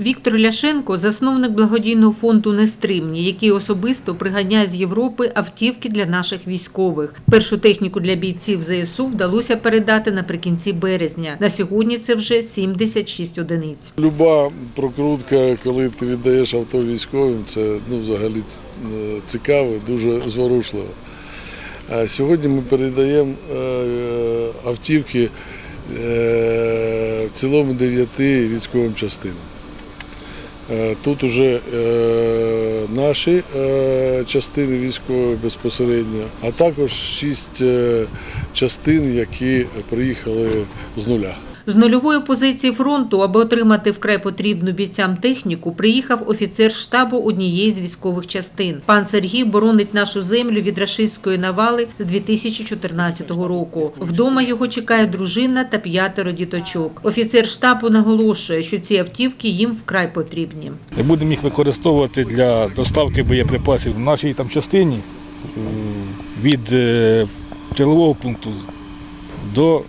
Віктор Ляшенко засновник благодійного фонду Нестримні, який особисто приганяє з Європи автівки для наших військових. Першу техніку для бійців ЗСУ вдалося передати наприкінці березня. На сьогодні це вже 76 одиниць. Люба прокрутка, коли ти віддаєш авто військовим, це ну, взагалі е, цікаво, дуже зворушливо. А сьогодні ми передаємо е, е, автівки в цілому дев'яти військовим частинам. Е, Тут вже е, наші е, частини військові безпосередньо, а також шість частин, які приїхали з нуля. З нульової позиції фронту, аби отримати вкрай потрібну бійцям техніку, приїхав офіцер штабу однієї з військових частин. Пан Сергій боронить нашу землю від рашистської навали з 2014 року. Вдома його чекає дружина та п'ятеро діточок. Офіцер штабу наголошує, що ці автівки їм вкрай потрібні. Ми будемо їх використовувати для доставки боєприпасів в нашій там частині е, від е, тилового пункту до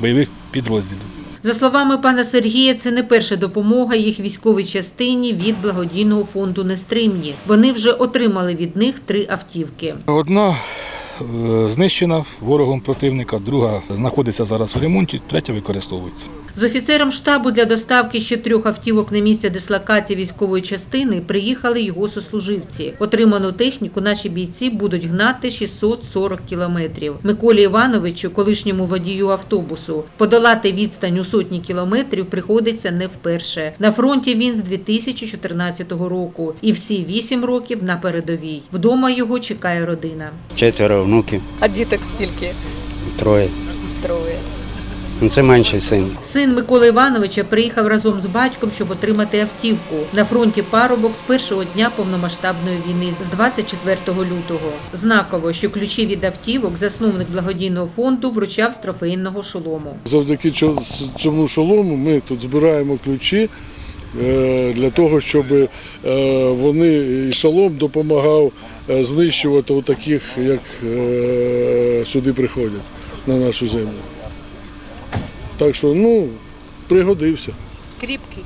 бойових підрозділів. За словами пана Сергія, це не перша допомога їх військовій частині від благодійного фонду Нестримні. Вони вже отримали від них три автівки. Одна знищена ворогом противника, друга знаходиться зараз у ремонті, третя використовується. З офіцером штабу для доставки ще трьох автівок на місце дислокації військової частини приїхали його сослуживці. Отриману техніку наші бійці будуть гнати 640 кілометрів. Миколі Івановичу, колишньому водію автобусу, подолати відстань у сотні кілометрів приходиться не вперше. На фронті він з 2014 року і всі вісім років на передовій. Вдома його чекає родина. Четверо внуків, А діток скільки? троє. Троє. Ну, це менший син. Син Миколи Івановича приїхав разом з батьком, щоб отримати автівку. На фронті парубок з першого дня повномасштабної війни з 24 лютого. Знаково, що ключі від автівок засновник благодійного фонду вручав з трофейного шолому. Завдяки чо- цьому шолому ми тут збираємо ключі е, для того, щоб е, вони і шолом допомагав е, знищувати таких, як е, сюди приходять на нашу землю. Так що, ну, пригодився. Кріпкий.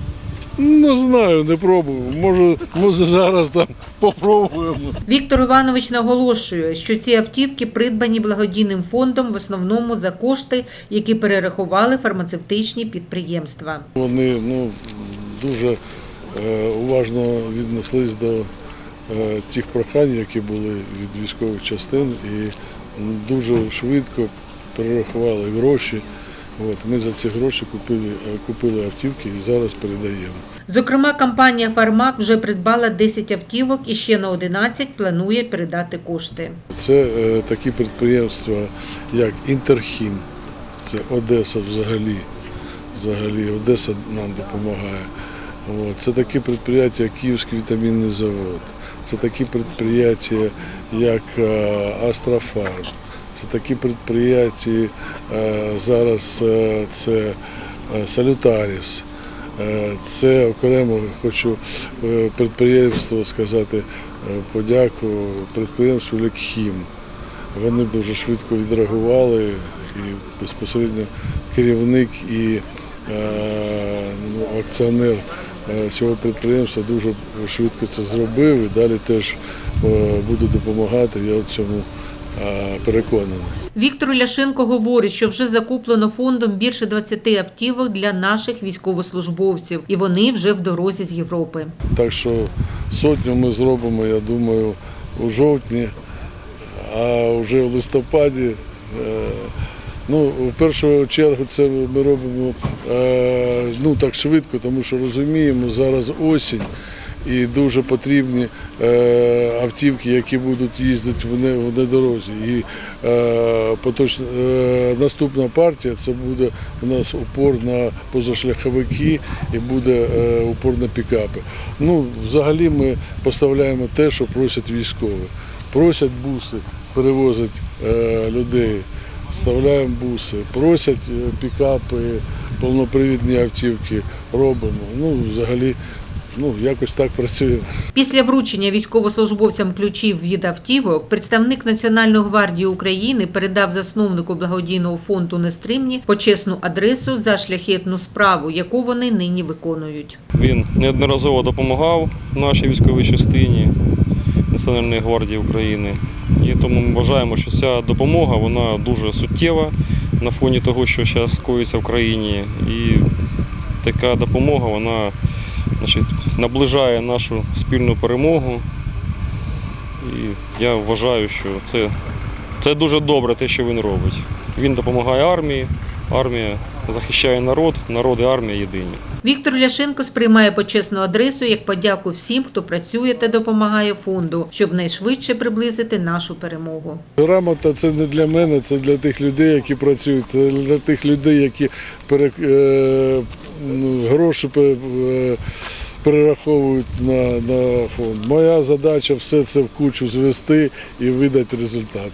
Не знаю, не пробував. Може, може зараз там попробуємо. Віктор Іванович наголошує, що ці автівки придбані благодійним фондом в основному за кошти, які перерахували фармацевтичні підприємства. Вони ну, дуже е, уважно віднеслись до тих прохань, які були від військових частин, і дуже швидко перерахували гроші. От, ми за ці гроші купили, е, купили автівки і зараз передаємо. Зокрема, компанія Фармак вже придбала 10 автівок і ще на 11 планує передати кошти. Це е, такі підприємства, як Інтерхім, це Одеса взагалі. Взагалі Одеса нам допомагає. Це такі підприємства, як Київський вітамінний завод, це такі підприємства, як е, Астрофарм, це такі підприємства, е, зараз е, це Салютаріс. Це окремо хочу підприємство сказати подяку підприємству Лекхім. Вони дуже швидко відреагували і безпосередньо керівник і ну, акціонер цього підприємства дуже швидко це зробив і далі теж е, буде допомагати. Я в цьому е, переконаний. Віктор Ляшенко говорить, що вже закуплено фондом більше 20 автівок для наших військовослужбовців, і вони вже в дорозі з Європи. Так що сотню ми зробимо, я думаю, у жовтні, а вже в листопаді. Ну, в першу чергу це ми робимо е, ну, так швидко, тому що розуміємо, зараз осінь і дуже потрібні е, автівки, які будуть їздити в не- в недорозі. І е, поточна, наступна партія це буде у нас упор на позашляховики і буде упор на пікапи. Ну, взагалі ми поставляємо те, що просять військові. Просять буси, перевозять людей, вставляємо буси, просять е, пікапи, повнопривідні автівки робимо. Ну, взагалі Ну, якось так працюємо. Після вручення військовослужбовцям ключів від автівок представник Національної гвардії України передав засновнику благодійного фонду Нестримні почесну адресу за шляхетну справу, яку вони нині виконують. Він неодноразово допомагав нашій військовій частині Національної гвардії України. І тому ми вважаємо, що ця допомога вона дуже суттєва на фоні того, що зараз коїться в країні. І така допомога вона значить, наближає нашу спільну перемогу. І я вважаю, що це, це дуже добре те, що він робить. Він допомагає армії, армія захищає народ, народ і армія єдині. Віктор Ляшенко сприймає почесну адресу як подяку всім, хто працює та допомагає фонду, щоб найшвидше приблизити нашу перемогу. Грамота це не для мене, це для тих людей, які працюють, це для тих людей, які е, ну, гроші е, перераховують на, на фонд. Моя задача все це в кучу звести і видати результат.